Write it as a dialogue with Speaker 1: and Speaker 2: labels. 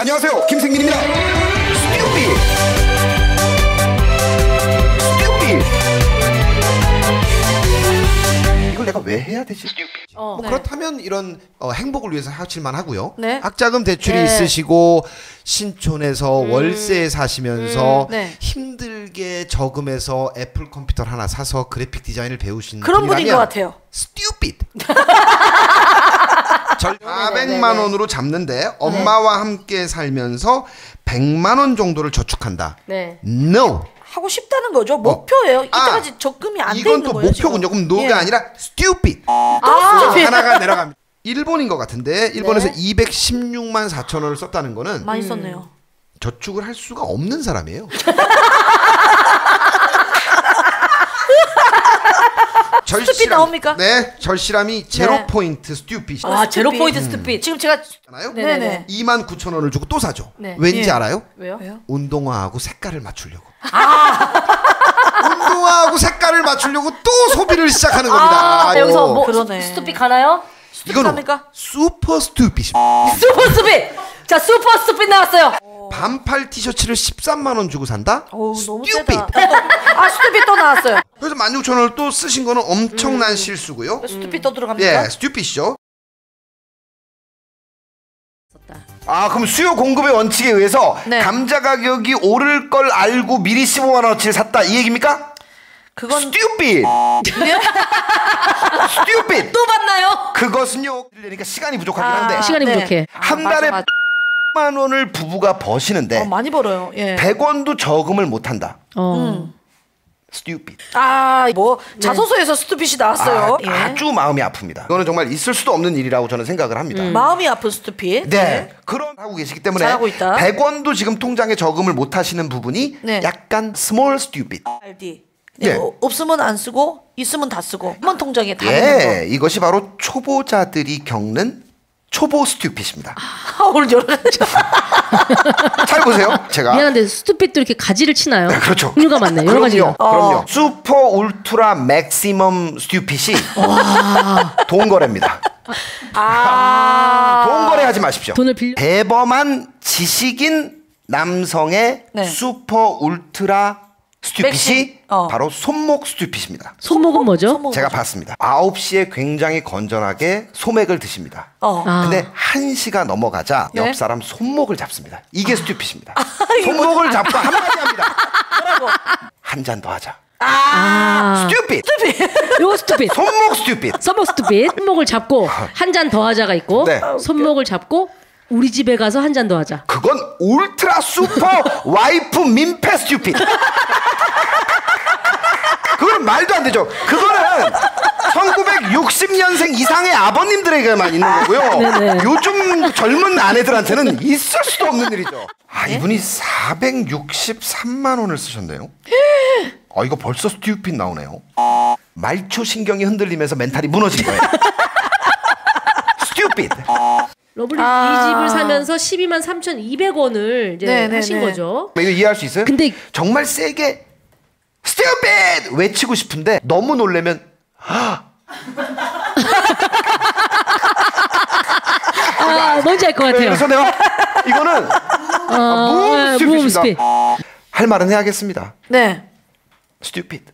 Speaker 1: 안녕하세요 김생민입니다 스튜피 스튜피 이걸 내가 왜 해야 되지?
Speaker 2: 어.
Speaker 1: 뭐 그렇다면 이런 어, 행복을 위해서 하실만 하고요.
Speaker 2: 네.
Speaker 1: 학자금 대출이
Speaker 2: 네.
Speaker 1: 있으시고 신촌에서 월세 사시면서
Speaker 2: 음, 네.
Speaker 1: 힘들게 저금해서 애플 컴퓨터 하나 사서 그래픽 디자인을 배우신
Speaker 2: 그런 분인 것 같아요. 네,
Speaker 1: 400만 원으로 잡는데 엄마와 함께 살면서 100만 원 정도를 저축한다.
Speaker 3: 네.
Speaker 1: No.
Speaker 2: 하고 싶다는 거죠. 목표예요.
Speaker 1: 아,
Speaker 2: 이때까지 적금이 안돼
Speaker 1: 이건
Speaker 2: 있는
Speaker 1: 또
Speaker 2: 거예요.
Speaker 1: 목표군요.
Speaker 2: 지금.
Speaker 1: 그럼 no가
Speaker 2: 예.
Speaker 1: 아니라 stupid.
Speaker 2: 아,
Speaker 1: 하나가 내려갑니다. 일본인 것 같은데 일본에서
Speaker 2: 네.
Speaker 1: 216만 4천 원을 썼다는 거는
Speaker 2: 많이 썼네요.
Speaker 1: 저축을 할 수가 없는 사람이에요.
Speaker 2: 스튜핏 나옵니까?
Speaker 1: 네, 절실함이 제로
Speaker 2: 네.
Speaker 1: 포인트 스튜핏.
Speaker 3: 아, 제로. 포인트 스튜핏.
Speaker 2: 지금 제가
Speaker 1: 잖아요.
Speaker 3: 네.
Speaker 2: 네네.
Speaker 1: 2만 9천 원을 주고 또 사죠.
Speaker 3: 네.
Speaker 1: 왠지
Speaker 2: 예.
Speaker 1: 알아요?
Speaker 3: 왜요?
Speaker 2: 왜요?
Speaker 1: 운동화하고 색깔을 맞추려고. 운동화하고 색깔을 맞추려고 또 소비를 시작하는 겁니다.
Speaker 3: 아, 여기서 뭐
Speaker 2: 그러네.
Speaker 3: 스튜핏 가나요?
Speaker 1: 이거는
Speaker 2: 합니까?
Speaker 1: 슈퍼 스튜핏입니다.
Speaker 3: 슈퍼 스튜핏. 자, 슈퍼 스튜핏 나왔어요.
Speaker 1: 반팔 티셔츠를 13만 원 주고 산다?
Speaker 2: 어우 너무
Speaker 1: Stupid.
Speaker 2: 세다. 아 스튜핏 또 나왔어요.
Speaker 1: 그래서 16,000원을 또 쓰신 거는 엄청난 실수고요.
Speaker 2: 스튜핏 또 들어갑니까?
Speaker 1: 예, 스튜핏이죠. 아, 그럼 수요 공급의 원칙에 의해서
Speaker 2: 네.
Speaker 1: 감자 가격이 오를 걸 알고 미리 15만 원어치를 샀다 이 얘기입니까?
Speaker 2: 그건
Speaker 1: 스튜핏. 스튜핏.
Speaker 3: 또 봤나요?
Speaker 1: 그것은요. 그러니까 시간이 부족하긴
Speaker 2: 아,
Speaker 1: 한데
Speaker 4: 시간이
Speaker 2: 네.
Speaker 4: 부족해.
Speaker 1: 한
Speaker 2: 맞아,
Speaker 1: 달에
Speaker 2: 맞아.
Speaker 1: 만 원을 부부가 버시는데
Speaker 2: 어, 많이 벌어요. 예.
Speaker 1: 100원도 저금을 못 한다.
Speaker 4: 어.
Speaker 1: 스튜핏.
Speaker 2: 아 뭐 자소서에서 스튜핏이 나왔어요. 예.
Speaker 1: 아, 주 마음이 아픕니다. 이거는 정말 있을 수도 없는 일이라고 저는 생각을 합니다.
Speaker 2: 마음이 아픈 스튜핏.
Speaker 1: 네. 그런 하고 계시기 때문에
Speaker 2: 잘하고 있다.
Speaker 1: 100원도 지금 통장에 저금을 못 하시는 부분이
Speaker 2: 네.
Speaker 1: 약간 스몰 스튜핏.
Speaker 2: 알디.
Speaker 1: 예.
Speaker 2: 어, 없으면 안 쓰고 있으면 다 쓰고 한번 통장에 다 넣는
Speaker 1: 예, 이것이 바로 초보자들이 겪는 초보 스튜핏입니다.
Speaker 2: 거. 오늘 여러 가지.
Speaker 1: 잘 보세요. 제가
Speaker 4: 미안한데 스투핏도 이렇게 가지를 치나요?
Speaker 1: 그렇죠.
Speaker 4: 종류가 많네. 여러 가지가.
Speaker 1: 그럼요. 그럼요.
Speaker 2: 어.
Speaker 1: 슈퍼 울트라 맥시멈 스튜핏이 돈거래입니다.
Speaker 2: 아.
Speaker 1: 돈거래하지 마십시오.
Speaker 4: 돈을 빌려.
Speaker 1: 대범한 지식인 남성의
Speaker 2: 네.
Speaker 1: 슈퍼 울트라 스튜핏이.
Speaker 2: 어.
Speaker 1: 바로 손목 스튜핏입니다.
Speaker 4: 손목은 뭐죠?
Speaker 2: 손목.
Speaker 1: 제가 봤습니다. 9시에 굉장히 건전하게 소맥을 드십니다.
Speaker 2: 어.
Speaker 4: 아.
Speaker 1: 근데 1시가 넘어가자
Speaker 2: 네?
Speaker 1: 옆 사람 손목을 잡습니다. 이게 스튜핏입니다.
Speaker 2: 이거
Speaker 1: 손목을 잡고 한마디 합니다. 한잔 더 하자.
Speaker 4: 아.
Speaker 1: 스튜핏.
Speaker 4: 요거 스투핏.
Speaker 1: 손목 스튜핏.
Speaker 4: 손목 스투핏. 손목을 잡고 한 잔 더 하자가 있고
Speaker 1: 네.
Speaker 4: 손목을 잡고 우리 집에 가서 한 잔 더 하자.
Speaker 1: 그건 울트라 슈퍼 와이프 민폐 스튜핏. 말도 안 되죠. 그거는 1960년생 이상의 아버님들에게만 있는 거고요.
Speaker 4: 네네.
Speaker 1: 요즘 젊은 아내들한테는 있을 수도 없는 일이죠. 아, 이분이 463만 원을 쓰셨네요. 아, 이거 벌써 스튜핏 나오네요. 말초 신경이 흔들리면서 멘탈이 무너진 거예요. 스튜핏.
Speaker 4: 러블리
Speaker 2: 아.
Speaker 4: 이 집을 사면서 12만 3,200원을 이제
Speaker 2: 네, 네,
Speaker 4: 하신
Speaker 2: 네.
Speaker 4: 거죠.
Speaker 1: 이거 이해할 수 있어요?
Speaker 4: 근데-
Speaker 1: 정말 세게 stupid 외치고 싶은데 너무 놀래면
Speaker 4: 아, 뭔지 알 것 같아요.
Speaker 1: 그래서 내가 이거는
Speaker 4: 어,
Speaker 1: 무음
Speaker 4: 네,
Speaker 1: 스튜핏입니다.
Speaker 4: 무음 스피.
Speaker 1: 할 말은 해야겠습니다.
Speaker 2: 네.
Speaker 1: stupid.